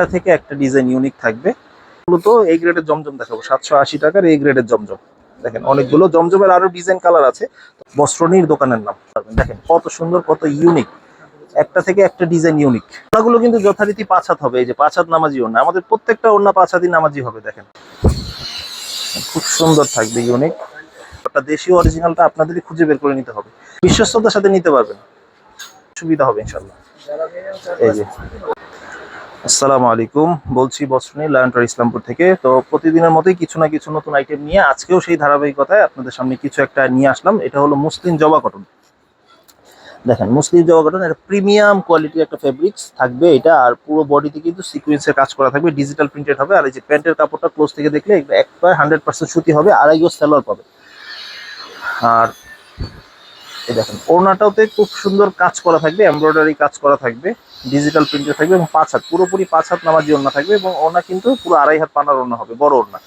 একটা থেকে একটা ডিজাইন ইউনিক থাকবে। মূলত এই গ্রেডের জমজম দেখাবো, সাতশো আশি টাকার এই গ্রেডের জমজম। দেখেন, অনেকগুলো জমজমের আরও ডিজাইন কালার আছে। বস্ত্রনীর দোকানের নাম। দেখেন, কত সুন্দর, কত ইউনিক একটা থেকে একটা ডিজাইন ইউনিক ওনাগুলো কিন্তু যথারীতি পাঁচ হাত হবে। এই যে পাঁচ হাত নামাজি ওনা আমাদের প্রত্যেকটা ওনা পাঁচ হাতই নামাজি হবে, দেখেন। খুব সুন্দর থাকবে ইউনিক ওটা দেশীয় অরিজিনালটা আপনাদেরই খুঁজে বের করে নিতে হবে। বিশ্বস্ততার সাথে নিতে পারবেন। সুবিধা হবে ইনশাল্লাহ এই যে। আসসালামু আলাইকুম। বলছি বস্ত্রনী লায়নটার ইসলামপুর থেকে। তো প্রতিদিনের মতোই কিছু না কিছু নতুন আইটেম নিয়ে আজকেও সেই ধারাবাহিকতায় আপনাদের সামনে কিছু একটা নিয়ে আসলাম। এটা হলো মুসলিম জবা কটন দেখেন, মুসলিম জবা কটন এটা প্রিমিয়াম কোয়ালিটির একটা ফেব্রিক্স থাকবে এটা, আর পুরো বডিতে কিন্তু সিকুয়েন্সের কাজ করা থাকবে ডিজিটাল প্রিন্টেড হবে, আর এই যে প্যান্টের কাপড়টা ক্লোজ থেকে দেখলে একবার হান্ড্রেড পার্সেন্ট সুতি হবে, আড়াই গজ সেলোয়ার পাবে। আর এই দেখেন, ওড়নাটাতে খুব সুন্দর কাজ করা থাকবে এমব্রয়ডারি কাজ করা থাকবে ডিজিটাল প্রিন্টে থাকবে এবং পাঁচ হাত, পুরোপুরি পাঁচ হাত নামাজি ওড়না থাকবে এবং ওড়না কিন্তু পুরো আড়াই হাত পানার ওড়না হবে, বড় ওড়না।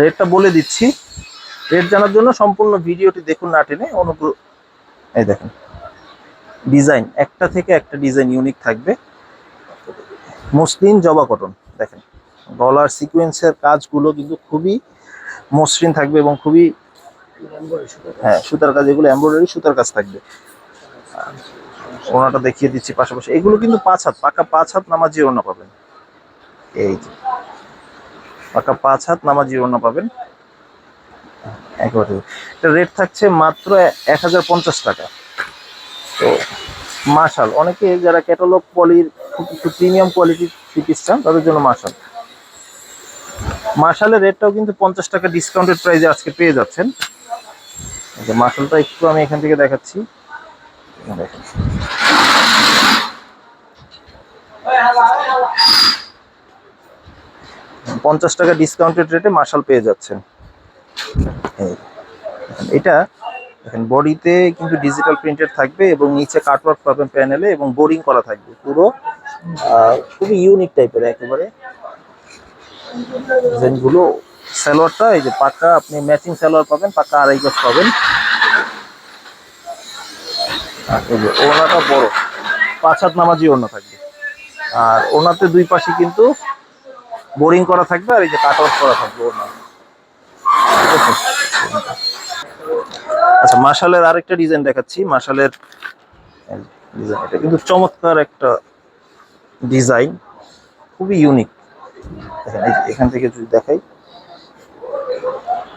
রেটটা বলে দিচ্ছি, রেট জানার জন্য সম্পূর্ণ ভিডিওটি দেখুন না টেনে, অনুগ্রহ, এই দেখেন, ডিজাইন, একটা থেকে একটা ডিজাইন ইউনিক থাকবে। মসলিন জবা কটন, দেখেন, গলার সিকোয়েন্সের কাজগুলো কিন্তু খুবই মসৃণ থাকবে এবং খুবই হ্যাঁ সুতার কাজ, এগুলো এমব্রয়ডারি সুতার কাজ থাকবে। ওনাটা দেখিয়ে দিচ্ছি পাশাপাশি। এগুলো কিন্তু পাঁচ হাত, পাকা পাঁচ হাত নামাজি ওনা পাবেন। এই যে, পাকা পাঁচ হাত নামাজি ওনা পাবেন। একেবারে। এটা রেট থাকছে মাত্র এক হাজার পঞ্চাশ টাকা। তো মার্শাল অনেকে যারা ক্যাটালগ পলির প্রিমিয়াম কোয়ালিটির পিস চান, তাদের জন্য মার্শাল মার্শালের রেটটাও কিন্তু পঞ্চাশ টাকা ডিসকাউন্টেড প্রাইসে আজকে পেয়ে যাচ্ছেন। যে মার্শালটা একটু আমি এখান থেকে দেখাচ্ছি। পঞ্চাশ টাকা ডিসকাউন্টেড রেটে মার্শাল পেয়ে যাচ্ছেন। এটা দেখেন, বডিতে কিন্তু ডিজিটাল প্রিন্টেড থাকবে এবং নিচে কাটওয়ার্ক পাবেন প্যানেলে এবং বোরিং করা থাকবে। পুরো খুবই ইউনিক টাইপের একেবারে। ডিজাইনগুলো সালোয়ারটা, এই যে পাকা, আপনি ম্যাচিং সালোয়ার পাবেন, পাকা আড়াই গজ পাবেন। ওনাটা বড়, পাঁচ হাত নামাজি ওড়না থাকবে। আর ওনাতে দুই পাশে কিন্তু বোরিং করা থাকবে আর এই যে কাট আউট করা থাকবে ওনা আচ্ছা মার্শালের আরেকটা ডিজাইন দেখাচ্ছি। মার্শালের ডিজাইন এটা কিন্তু চমৎকার একটা ডিজাইন খুবই ইউনিক দেখেন এখান থেকে যদি দেখাই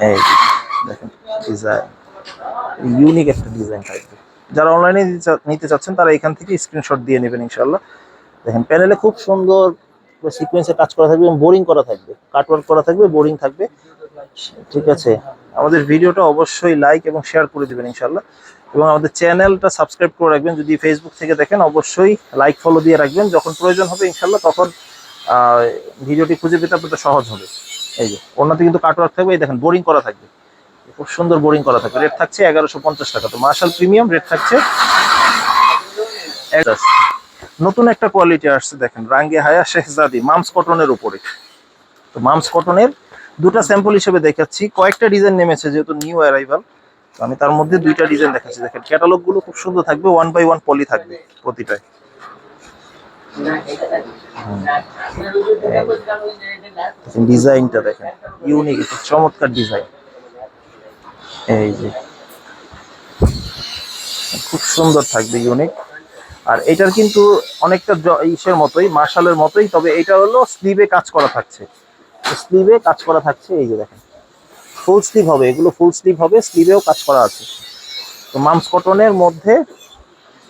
এই, দেখেন ডিজাইন ইউনিক একটা ডিজাইন থাকবে যারা অনলাইনে নিতে চাচ্ছেন, তারা এখান থেকে স্ক্রিনশট দিয়ে নেবেন ইনশাল্লাহ দেখেন প্যানেলে খুব সুন্দর সিকোয়েন্সে কাজ করা থাকবে এবং বোরিং করা থাকবে। কাটওয়ার্ক করা থাকবে বোরিং থাকবে। ঠিক আছে? আমাদের ভিডিওটা অবশ্যই লাইক এবং শেয়ার করে দিবেন ইনশাল্লাহ এবং আমাদের চ্যানেলটা সাবস্ক্রাইব করে রাখবেন। যদি ফেসবুক থেকে দেখেন, অবশ্যই লাইক ফলো দিয়ে রাখবেন। যখন প্রয়োজন হবে ইনশাল্লাহ তখন ভিডিওটি খুঁজে পেতে আপনাদের সহজ হবে। এই যে অন্যতে কিন্তু কাটওয়ার্ক থাকবে এই দেখেন বোরিং করা থাকবে। খুব সুন্দর বোরিং করা থাকবে। রেট থাকছে এগারোশো পঞ্চাশ টাকা। তো মার্শাল প্রিমিয়াম রেট থাকছে নতুন একটা কোয়ালিটি আসছে, দেখেন, রাঙ্গে হায়া শেহজাদি, মামস কটনের উপরে। তো মামস কটনের দুটা স্যাম্পল হিসেবে দেখাচ্ছি। কয়েকটা ডিজাইন নেমেছে, যেহেতু নিউ অ্যারাইভাল আমি তার মধ্যে দুইটা ডিজাইন দেখাচ্ছি। দেখেন ক্যাটালগগুলো খুব সুন্দর থাকবে ওয়ান বাই ওয়ান পলি থাকবে প্রতিটায়। ডিজাইনটা দেখেন। ইউনিক চমৎকার ডিজাইন। এই যে। খুব সুন্দর থাকবে ইউনিক আর এটার কিন্তু অনেকটা ইসের মতোই, মার্শালের মতোই, তবে এটা হলো স্লিভে কাজ করা থাকছে। স্লিভে কাজ করা থাকছে, এই যে দেখেন। ফুল স্লিভ হবে, এগুলো ফুল স্লিভ হবে স্লিভেও কাজ করা আছে। তো মামস কটনের মধ্যে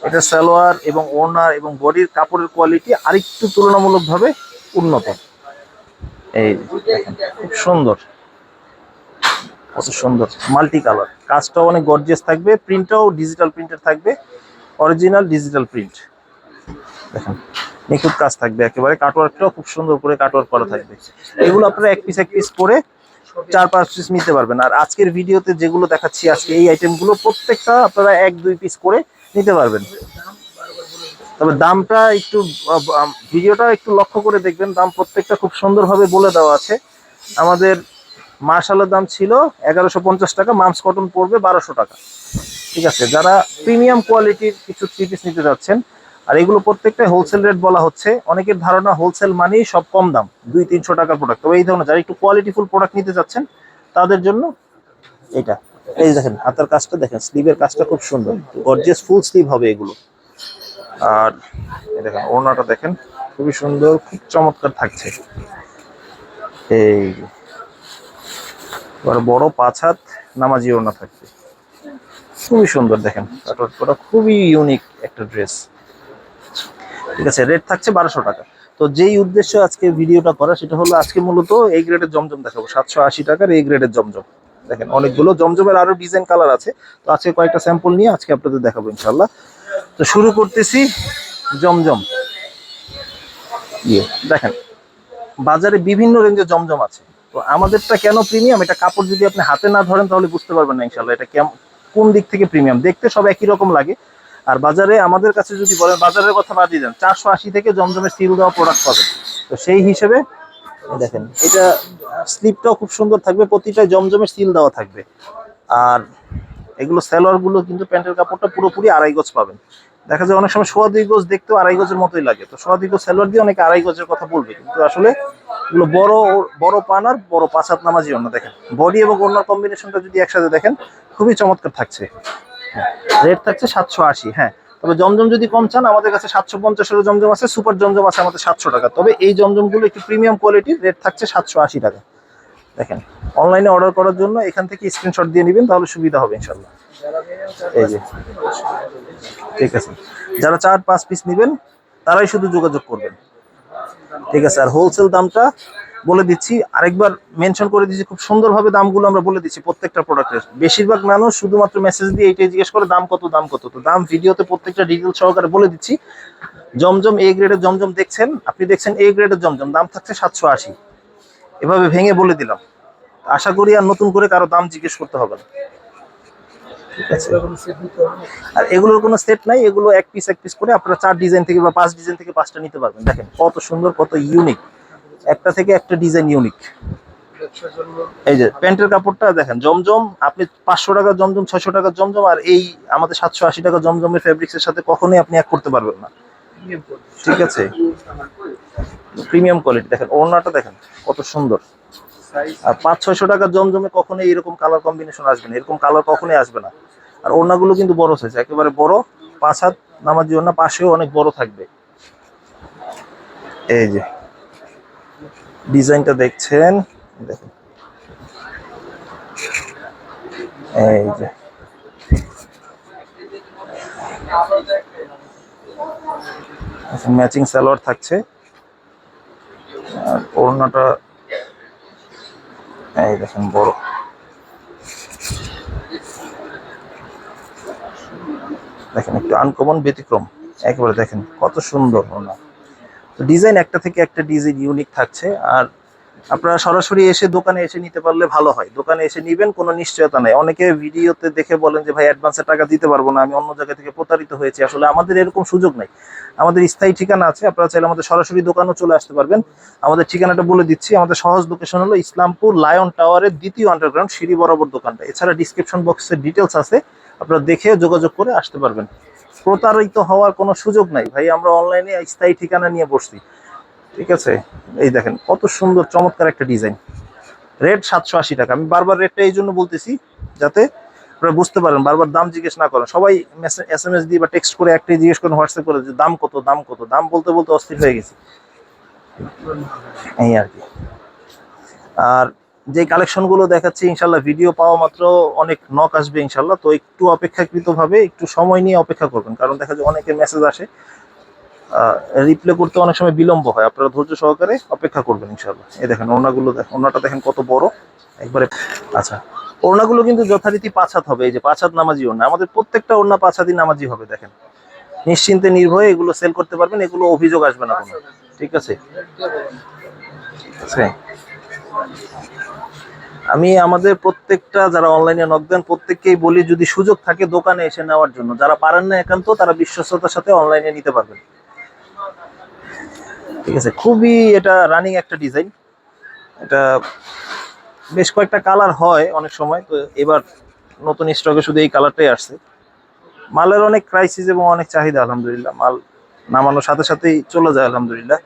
এটা সালোয়ার এবং ওনার এবং বডির কাপড়ের কোয়ালিটি আরেকটু তুলনামূলকভাবে উন্নত। এই খুব সুন্দর। কত সুন্দর। মাল্টি কালার কাজটাও অনেক গর্জিয়াস থাকবে প্রিন্টটাও ডিজিটাল প্রিন্টের থাকবে অরিজিনাল ডিজিটাল প্রিন্ট দেখেন, নিখুঁত কাজ থাকবে একেবারে কাটওয়ার্কটাও খুব সুন্দর করে কাটওয়ার্ক করা থাকবে। এগুলো আপনারা এক পিস এক পিস করে চার, পাঁচ পিস নিতে পারবেন। আর আজকের ভিডিওতে যেগুলো দেখাচ্ছি, আজকে এই আইটেমগুলো প্রত্যেকটা আপনারা এক, দুই পিস করে নিতে পারবেন। তবে দামটা একটু ভিডিওটা একটু লক্ষ্য করে দেখবেন, দাম প্রত্যেকটা খুব সুন্দরভাবে বলে দেওয়া আছে। আমাদের মার্শালের দাম ছিল এগারোশো পঞ্চাশ টাকা, মামস কটন পড়বে বারোশো টাকা। ঠিক আছে, যারা প্রিমিয়াম কোয়ালিটির কিছু থ্রি নিতে যাচ্ছেন, আর এগুলো প্রত্যেকটাই হোলসেল রেট বলা হচ্ছে, অনেকের ধারণা হোলসেল মানেই সব কম দাম দুই তিনশো টাকার প্রোডাক্ট তবে এই ধরনের, যারা একটু কোয়ালিটিফুল প্রোডাক্ট নিতে চাচ্ছেন তাদের জন্য এটা। এই দেখেন, হাতের কাজটা দেখেন স্লিভের কাজটা খুব সুন্দর। গর্জিয়াস ফুল স্লিভ হবে এগুলো। আর দেখেন, ওড়নাটা দেখেন, খুবই সুন্দর, খুব চমৎকার থাকছে। এই বড় পাঁচ হাত নামাজি ওড়না থাকছে। খুবই সুন্দর দেখেন কাটওয়ার্ক খুবই ইউনিক একটা ড্রেস ঠিক আছে রেট থাকছে বারোশো টাকা। তো যেই উদ্দেশ্য আজকে ভিডিওটা করা, সেটা হলো আজকে মূলত এই গ্রেডের জমজম দেখাবো। সাতশো আশি টাকার এই গ্রেডের জমজম। দেখেন, অনেকগুলো জমজমের আরও ডিজাইন কালার আছে। তো আজকে কয়েকটা স্যাম্পল নিয়ে আজকে আপনাদের দেখাবো ইনশাল্লাহ তো শুরু করতেছি জমজম। ইয়ে দেখেন, বাজারে বিভিন্ন রেঞ্জের জমজম আছে। তো আমাদেরটা কেন প্রিমিয়াম এটা কাপড় যদি আপনি হাতে না ধরেন তাহলে বুঝতে পারবেন না ইনশাল্লাহ এটা কেমন কোন দিক থেকে প্রিমিয়াম দেখতে সব একই রকম লাগে। আর বাজারে আমাদের কাছে যদি বলেন, বাজারের কথা বাদ দেন, চারশো আশি থেকে জমজমের সিল দেওয়া প্রোডাক্ট পাবেন। তো সেই হিসেবে দেখেন, এটা স্লিপটাও খুব সুন্দর থাকবে প্রতিটা জমজমে সিল দেওয়া থাকবে। আর এগুলো গুলো কিন্তু প্যান্টের কাপড়টা পুরোপুরি আড়াই গজ পাবেন। দেখা যায় অনেক সময় সোয়া দুই গজ দেখতেও আড়াই গজের মতোই লাগে। তো সোয়া দুই গজ সেলোয়ার দিয়ে অনেকে আড়াই গজের কথা বলবে, কিন্তু আসলে এগুলো বড় বড় পান আর বড় পাঁচ হাত নামাজি অন্য। দেখেন বডি এবং অন্যার কম্বিনেশনটা যদি একসাথে দেখেন, খুবই চমৎকার থাকছে। রেট থাকছে সাতশো আশি। হ্যাঁ তবে জমজম যদি কম চান, আমাদের কাছে সাতশো পঞ্চাশের জমজম আছে, সুপার জমজম আছে আমাদের সাতশো টাকা। তবে এই জমজমগুলো একটু প্রিমিয়াম কোয়ালিটির রেট থাকছে সাতশো আশি টাকা। দেখেন অনলাইনে অর্ডার করার জন্য এখান থেকে স্ক্রিনশট দিয়ে নেবেন, তাহলে সুবিধা হবে ইনশাল্লাহ এই যে, ঠিক আছে। যারা চার, পাঁচ পিস নেবেন, তারাই শুধু যোগাযোগ করবেন। ঠিক আছে, আর হোলসেল দামটা বলে দিচ্ছি। আরেকবার মেনশন করে দিচ্ছি, খুব সুন্দরভাবে দামগুলো আমরা বলে দিচ্ছি প্রত্যেকটা প্রোডাক্টের বেশিরভাগ মানুষ শুধুমাত্র মেসেজ দিয়ে এইটাই জিজ্ঞেস করে, দাম কত দাম কত? তো দাম ভিডিওতে প্রত্যেকটা ডিটেল সহকারে বলে দিচ্ছি। জমজম এ গ্রেডের জমজম দেখছেন? আপনি দেখছেন এ গ্রেডের জমজম, দাম থাকছে সাতশো আশি। এভাবে ভেঙে বলে দিলাম। আশা করি আর নতুন করে কারও দাম জিজ্ঞেস করতে হবে না। আর এগুলোর কোনো সেট নাই, এগুলো এক পিস এক পিস করে আপনারা চার ডিজাইন থেকে বা পাঁচ ডিজাইন থেকে পাঁচটা নিতে পারবেন। দেখেন কত সুন্দর, কত ইউনিক একটা থেকে একটা ডিজাইন ইউনিক এই যে, প্যান্টের কাপড়টা দেখেন, জমজম, আপনি পাঁচশো টাকা জমজম, ছয়শো টাকা জমজম, আর এই আমাদের সাতশো আশি টাকা জমজমের ফেব্রিক্সের সাথে কখনোই আপনি এক করতে পারবেন না। ঠিক আছে? প্রিমিয়াম কোয়ালিটি দেখেন, ওড়নাটা দেখেন, কত সুন্দর। আর পাঁচ, ছয়শো টাকা জমজমে কখনোই এরকম কালার কম্বিনেশন আসবে না, এরকম কালার কখনোই আসবে না। আর ওড়নাগুলো কিন্তু বড় সাইজ একেবারে বড়, পাঁচ হাত নামাজি ওড়না, পাশেও অনেক বড় থাকবে। এই যে ডিজাইনটা দেখছেন? দেখুন। এই যে। ম্যাচিং সালোয়ার থাকছে। আর ওড়নাটা এই দেখেন, বড়। দেখেন, একটু আনকমন ব্যতিক্রম। একেবারে দেখেন, কত সুন্দর ওনা তো ডিজাইন একটা থেকে একটা ডিজাইন ইউনিক থাকছে। আর আপনারা সরাসরি এসে দোকানে এসে নিতে পারলে ভালো হয়। দোকানে এসে নিবেন, কোনো নিশ্চয়তা নাই। অনেকে ভিডিওতে দেখে বলেন যে, ভাই অ্যাডভান্সে টাকা দিতে পারব না, আমি অন্য জায়গা থেকে প্রতারিত হয়েছি। আসলে আমাদের এরকম সুযোগ নাই। আমাদের স্থায়ী ঠিকানা আছে, আপনারা চাইলে আমাদের সরাসরি দোকানেও চলে আসতে পারবেন। আমাদের ঠিকানাটা বলে দিচ্ছি। আমাদের সহজ লোকেশন হলো ইসলামপুর লায়ন টাওয়ারের দ্বিতীয় আন্ডারগ্রাউন্ড সিঁড়ি বরাবর দোকানটা। এছাড়া ডিসক্রিপশন বক্সের ডিটেলস আছে। আপনারা দেখে যোগাযোগ করে আসতে পারবেন। প্রতারিত হওয়ার কোনো সুযোগ নাই। ভাই, আমরা অনলাইনে স্থায়ী ঠিকানা নিয়ে বসছি। ঠিক আছে? এই দেখেন, কত সুন্দর, চমৎকার একটা ডিজাইন রেট সাতশো আশি টাকা। আমি বারবার রেটটা এই জন্য বলতেছি, যাতে আপনারা বুঝতে পারেন, বারবার দাম জিজ্ঞেস না করেন। সবাই এস এম এস দিয়ে বা টেক্সট করে একটাই জিজ্ঞেস করেন হোয়াটসঅ্যাপ করে যে দাম কত দাম কত। দাম বলতে বলতে অস্থির হয়ে গেছি। এই আর কি। আর যে কালেকশনগুলো দেখাচ্ছি, ইনশাল্লাহ ভিডিও পাওয়া মাত্র অনেক নক আসবে ইনশাল্লাহ। তো একটু অপেক্ষাকৃতভাবে, একটু সময় নিয়ে অপেক্ষা করবেন, কারণ দেখা যায় অনেকের মেসেজ আসে। রিপ্লে করতে অনেক সময় বিলম্ব হয়, আপনারা ধৈর্য সহকারে অপেক্ষা করবেন ইনশাল্লাহ। এই দেখেন, ওড়নাগুলো দেখেন ওড়নাটা দেখেন কত বড়। একবারে আচ্ছা ওড়নাগুলো কিন্তু যথারীতি পাঁচ হাত হবে, এই যে পাঁচ হাত নামাজি ওড়না। আমাদের প্রত্যেকটা ওড়না পাঁচ হাতই নামাজি হবে, দেখেন। নিশ্চিন্তে নির্ভয়ে এগুলো সেল করতে পারবেন, এগুলো অভিযোগ আসবে না কোনো। ঠিক আছে? আমি আমাদের প্রত্যেকটা যারা অনলাইনে নক দেন, প্রত্যেককেই বলি, যদি সুযোগ থাকে দোকানে এসে নেওয়ার জন্য। যারা পারেন না একান্ত, তারা বিশ্বস্ততার সাথে অনলাইনে নিতে পারবেন। ঠিক আছে, খুবই এটা রানিং একটা ডিজাইন এটা বেশ কয়েকটা কালার হয় অনেক সময়, তো এবার নতুন স্টকে শুধু এই কালারটাই আসছে। মালের অনেক ক্রাইসিস এবং অনেক চাহিদা, আলহামদুলিল্লাহ। মাল নামানোর সাথে সাথেই চলে যায়, আলহামদুলিল্লাহ।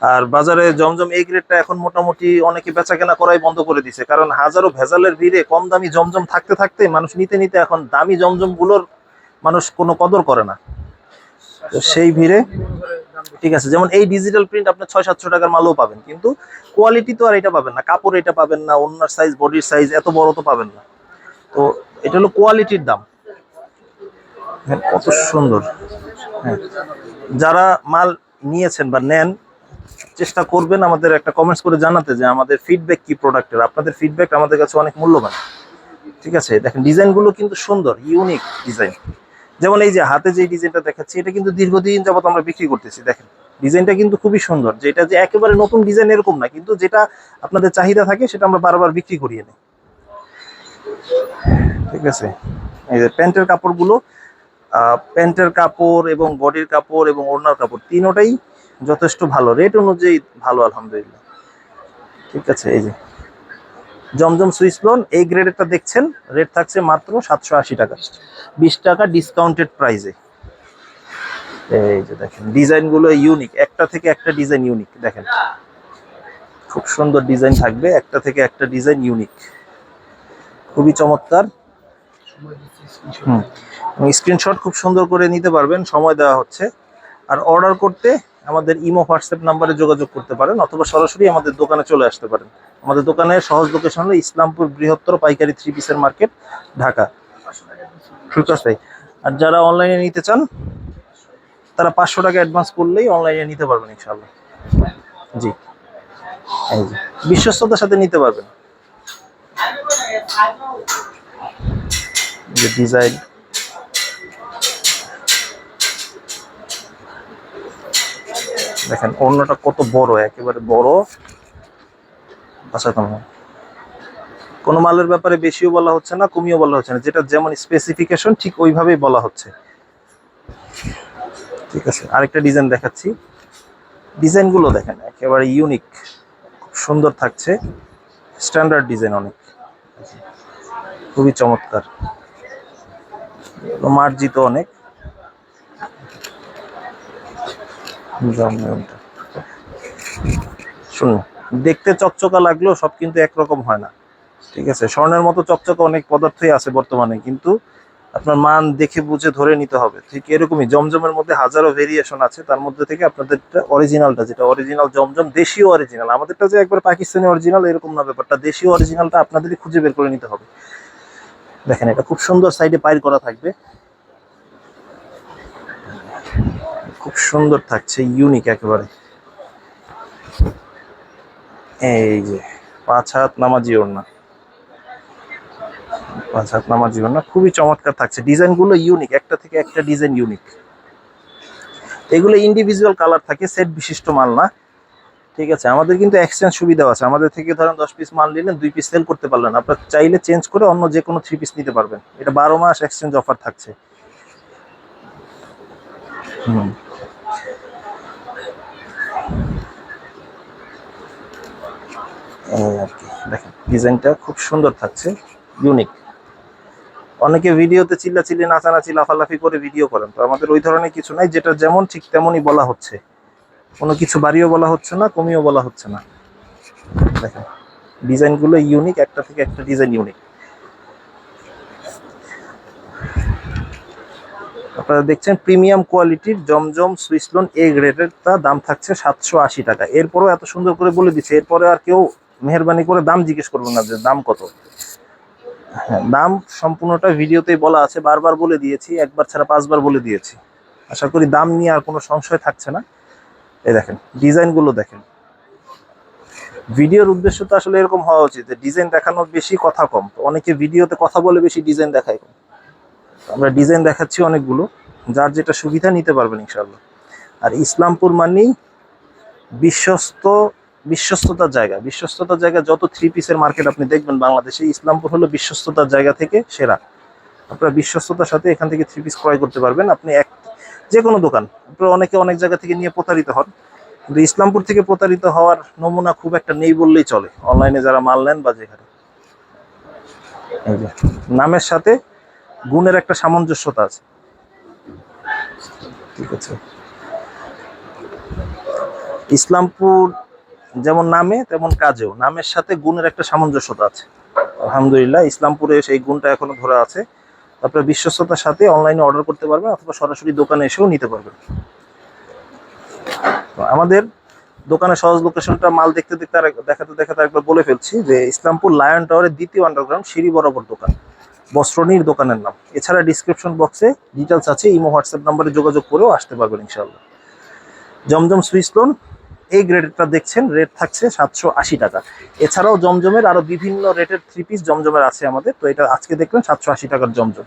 আর বাজারে জমজম এই গ্রেডটা এখন মোটামুটি অনেকে বেচা কেনা করাই বন্ধ করে দিছে। কারণ হাজারো ভেজালের ভিড়ে কম দামি জমজম থাকতে থাকতে মানুষ নিতে নিতে এখন দামি জমজমগুলোর মানুষ কোনো কদর করে না। তো সেই ভিড়ে ঠিক আছে যেমন এই ডিজিটাল প্রিন্ট আপনি ছয় সাতশো টাকার মালও পাবেন কিন্তু কোয়ালিটি তো আর এটা পাবেন না কাপড় এটা পাবেন না অন্যার সাইজ বডির সাইজ এত বড় তো পাবেন না। তো এটা হলো কোয়ালিটির দাম। হ্যাঁ, কত সুন্দর। হ্যাঁ যারা মাল নিয়েছেন বা নেন চেষ্টা করবেন আমাদের একটা কমেন্টস করে জানাতে যে আমাদের ফিডব্যাক কি প্রোডাক্টের আপনাদের ফিডব্যাক আমাদের কাছে অনেক মূল্যবান। ঠিক আছে? দেখেন ডিজাইনগুলো কিন্তু সুন্দর ইউনিক ডিজাইন যেমন এই যে হাতে যে ডিজাইনটা দেখাচ্ছি, এটা কিন্তু দীর্ঘদিন যাবত আমরা বিক্রি করতেছি। দেখেন ডিজাইনটা কিন্তু খুবই সুন্দর। যেটা যে একেবারে নতুন ডিজাইন এরকম না, কিন্তু যেটা আপনাদের চাহিদা থাকে, সেটা আমরা বারবার বিক্রি করিয়ে নিই। ঠিক আছে? এই যে প্যান্টের কাপড়গুলো প্যান্টের কাপড় এবং বডির কাপড় এবং ওড়নার কাপড়, তিনোটাই যথেষ্ট ভালো। রেট অনুযায়ী ভালো, আলহামদুলিল্লাহ। ঠিক আছে, এই যে। জমজম সুইস লোন এই গ্রেডেরটা দেখছেন রেট থাকছে মাত্র সাতশো আশি টাকা। বিশ টাকা ডিসকাউন্টেড প্রাইসে এই যে দেখেন ডিজাইনগুলো ইউনিক একটা থেকে একটা ডিজাইন ইউনিক দেখেন। খুব সুন্দর ডিজাইন থাকবে, একটা থেকে একটা ডিজাইন ইউনিক খুবই চমৎকার। স্ক্রিনশট খুব সুন্দর করে নিতে পারবেন, সময় দেওয়া হচ্ছে। আর অর্ডার করতে আমাদের ইমো, হোয়াটসঅ্যাপ নাম্বারে যোগাযোগ করতে পারেন অথবা সরাসরি আমাদের দোকানে চলে আসতে পারেন। আমাদের দোকানের সহজ লোকেশন হলো ইসলামপুর বৃহত্তর পাইকারি থ্রি পিসের মার্কেট ঢাকা। ঠিক আছে আর যারা অনলাইনে নিতে চান, তারা পাঁচশো টাকা অ্যাডভান্স করলেই অনলাইনে নিতে পারবেন ইনশাল্লাহ জি। যে, বিশ্বস্ততার সাথে নিতে পারবেন। ডিজাইন দেখেন, অন্যটা কত বড়, একেবারে বড়। আচ্ছা তোমার কোনো মালের ব্যাপারে বেশিও বলা হচ্ছে না, কমিও বলা হচ্ছে না। যেটা যেমন স্পেসিফিকেশন ঠিক ওইভাবেই বলা হচ্ছে। ঠিক আছে, আরেকটা ডিজাইন দেখাচ্ছি। ডিজাইনগুলো দেখেন, একেবারে ইউনিক খুব সুন্দর থাকছে। স্ট্যান্ডার্ড ডিজাইন অনেক। খুবই চমৎকার। মার্জিত অনেক। শুনুন, দেখতে চকচকা লাগলেও সব কিন্তু একরকম হয় না। ঠিক আছে? স্বর্ণের মতো চকচকা অনেক পদার্থই আছে বর্তমানে, কিন্তু আপনার মান দেখে বুঝে ধরে নিতে হবে। ঠিক এরকমই, জমজমের মধ্যে হাজারো ভেরিয়েশন আছে, তার মধ্যে থেকে আপনাদেরটা অরিজিনালটা যেটা অরিজিনাল জমজম, দেশীয় অরিজিনাল আমাদেরটা যে একবার পাকিস্তানি অরিজিনাল এরকম না ব্যাপারটা। দেশীয় অরিজিনালটা আপনাদেরই খুঁজে বের করে নিতে হবে। দেখেন, এটা খুব সুন্দর সাইডে পাইর করা থাকবে। খুব সুন্দর থাকছে ইউনিক একেবারে। এই যে, পাঁচ হাত নামাজি ওড়না। পাঁচ হাত নামাজি ওড়না, খুবই চমৎকার থাকছে। ডিজাইনগুলো ইউনিক একটা থেকে একটা ডিজাইন ইউনিক এগুলো ইন্ডিভিজুয়াল কালার থাকে সেট বিশিষ্ট মাল না। ঠিক আছে, আমাদের কিন্তু এক্সচেঞ্জ সুবিধাও আছে। আমাদের থেকে ধরেন দশ পিস মাল নিলেন, দুই পিস সেল করতে পারলেন আপনার চাইলে চেঞ্জ করে অন্য যে কোনো থ্রি পিস নিতে পারবেন। এটা বারো মাস এক্সচেঞ্জ অফার থাকছে। হুম। এই আর কি, দেখেন, ডিজাইনটা খুব সুন্দর থাকছে ইউনিক অনেকে ভিডিওতে চিল্লাচিল্লি, নাচানাচি, লাফালাফি করে ভিডিও করেন, তো আমাদের ওই ধরনের কিছু নাই, যেটা যেমন ঠিক তেমনই বলা হচ্ছে। কোনো কিছু বাড়িও বলা হচ্ছে না, কমিও বলা হচ্ছে না। দেখেন, ডিজাইনগুলো ইউনিক একটা থেকে একটা ডিজাইন ইউনিক আপনারা দেখছেন প্রিমিয়াম কোয়ালিটির জমজম সুইসলোন এ গ্রেডের তা দাম থাকছে সাতশো আশি টাকা। এরপরেও এত সুন্দর করে বলে দিচ্ছে, এরপরে আর কেউ মেহরবানি করে দাম জিজ্ঞেস করবেন না যে দাম কত? হ্যাঁ দাম সম্পূর্ণটা ভিডিওতেই বলা আছে, বারবার বলে দিয়েছি, একবার ছাড়া পাঁচবার বলে দিয়েছি। আশা করি দাম নিয়ে আর কোনো সংশয় থাকছে না। এই দেখেন, ডিজাইনগুলো দেখেন। ভিডিওর উদ্দেশ্য তো আসলে এরকম হওয়া উচিত ডিজাইন দেখানোর বেশি, কথা কম। অনেকে ভিডিওতে কথা বলে বেশি ডিজাইন দেখায় কম। আমরা ডিজাইন দেখাচ্ছি অনেকগুলো, যার যেটা সুবিধা নিতে পারবেন ইনশাল্লাহ আর ইসলামপুর মানেই বিশ্বস্ত বিশ্বস্ততার জায়গা। বিশ্বস্ততার জায়গা যত থ্রি পিসের মার্কেট আপনি দেখবেন বাংলাদেশে, ইসলামপুর হলো বিশ্বস্ততার জায়গা থেকে সেরা। আপনারা বিশ্বস্ততার সাথে এখান থেকে থ্রি পিস ক্রয় করতে পারবেন। আপনি এক যে কোনো দোকান। আপনারা অনেকে অনেক জায়গা থেকে নিয়ে প্রতারিত হন। কিন্তু ইসলামপুর থেকে প্রতারিত হওয়ার নমুনা খুব একটা নেই বললেই চলে। অনলাইনে যারা মাল নেন বা যেখানে। নামের সাথে গুণের একটা সামঞ্জস্যতা আছে। ঠিক আছে। ইসলামপুর যেমন নামে, তেমন কাজেও। নামের সাথে গুণের একটা সামঞ্জস্যতা আছে। আলহামদুলিল্লাহ, ইসলামপুরে সেই গুণটা এখনও ধরে আছে। আপনার বিশ্বস্ততার সাথে অনলাইনে অর্ডার করতে পারবেন অথবা সরাসরি দোকানে এসেও নিতে পারবেন। আমাদের দোকানের সহজ লোকেশনটা মাল দেখতে দেখতে দেখাতে দেখাতে একবার বলে ফেলছি যে ইসলামপুর লায়ন টাওয়ারের দ্বিতীয় আন্ডারগ্রাউন্ড সিঁড়ি বরাবর দোকান। বস্ত্রনীর দোকানের নাম। এছাড়া ডিসক্রিপশন বক্সে ডিটেলস আছে, ইমো, হোয়াটসঅ্যাপ নাম্বারে যোগাযোগ করেও আসতে পারবেন ইনশাল্লাহ জমজম সুইস লোন এই গ্রেডেরটা দেখছেন, রেট থাকছে সাতশো আশি টাকা। এছাড়াও জমজমের আরও বিভিন্ন রেটের থ্রি পিস জমজমের আছে আমাদের, তো এটা আজকে দেখবেন সাতশো আশি টাকার জমজম।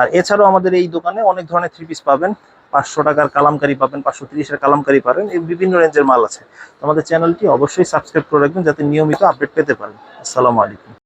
আর এছাড়াও আমাদের এই দোকানে অনেক ধরনের থ্রি পিস পাবেন, পাঁচশো টাকার কালামকারী পাবেন, পাঁচশো তিরিশের কালামকারি পাবেন, এই বিভিন্ন রেঞ্জের মাল আছে। আমাদের চ্যানেলটি অবশ্যই সাবস্ক্রাইব করে রাখবেন, যাতে নিয়মিত আপডেট পেতে পারেন। আসসালামু আলাইকুম।